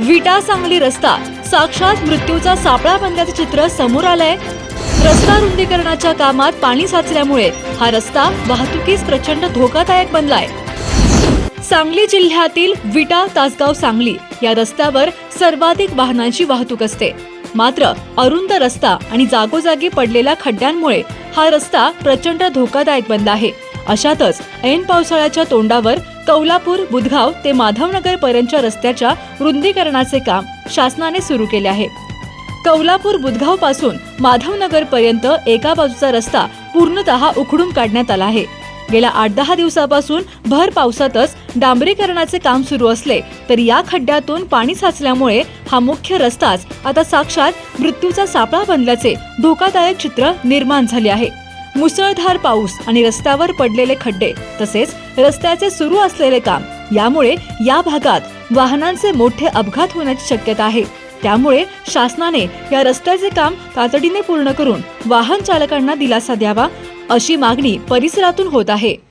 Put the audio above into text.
विटा सांगली रस्ता साक्षात मृत्यूचा सापळा बनल्याचं चित्र समोर आलंय. रस्ता रुंदीकरणाच्या कामात पाणी साचल्यामुळे हा रस्ता वाहतुकीस प्रचंड धोकादायक बनलाय. सांगली जिल्ह्यातील विटा तासगाव सांगली या रस्त्यावर सर्वाधिक वाहनांची वाहतूक असते. मात्र अरुंद रस्ता आणि जागोजागी पडलेल्या खड्ड्यांमुळे हा रस्ता प्रचंड धोकादायक बनला आहे. अशातच ऐन पावसाळ्याच्या तोंडावर कौलापूर बुधगाव ते माधवनगर पर्यंतच्या रस्त्याच्या रुंदीकरणाचे काम शासनाने सुरू केले आहे. कौलापूर बुधगावपासून माधवनगर पर्यंत एका बाजूचा रस्ता पूर्णतः उखडून काढण्यात आला आहे. गेल्या आठ दहा दिवसापासून भर पावसातच डांबरीकरणाचे काम सुरू असले तरी या खड्ड्यातून पाणी साचल्यामुळे हा मुख्य रस्ताच आता साक्षात मृत्यूचा सापळा बनल्याचे धोकादायक चित्र निर्माण झाले आहे. मुसळधार पाऊस आणि रस्त्यावर पडलेले खड्डे तसेच रस्त्याचे सुरू असलेले काम यामुळे या भागात वाहनांचे मोठे अपघात होण्याची शक्यता आहे. त्यामुळे शासनाने या रस्त्याचे काम तातडीने पूर्ण करून वाहन चालकांना दिलासा द्यावा अशी मागणी परिसरातून होत आहे.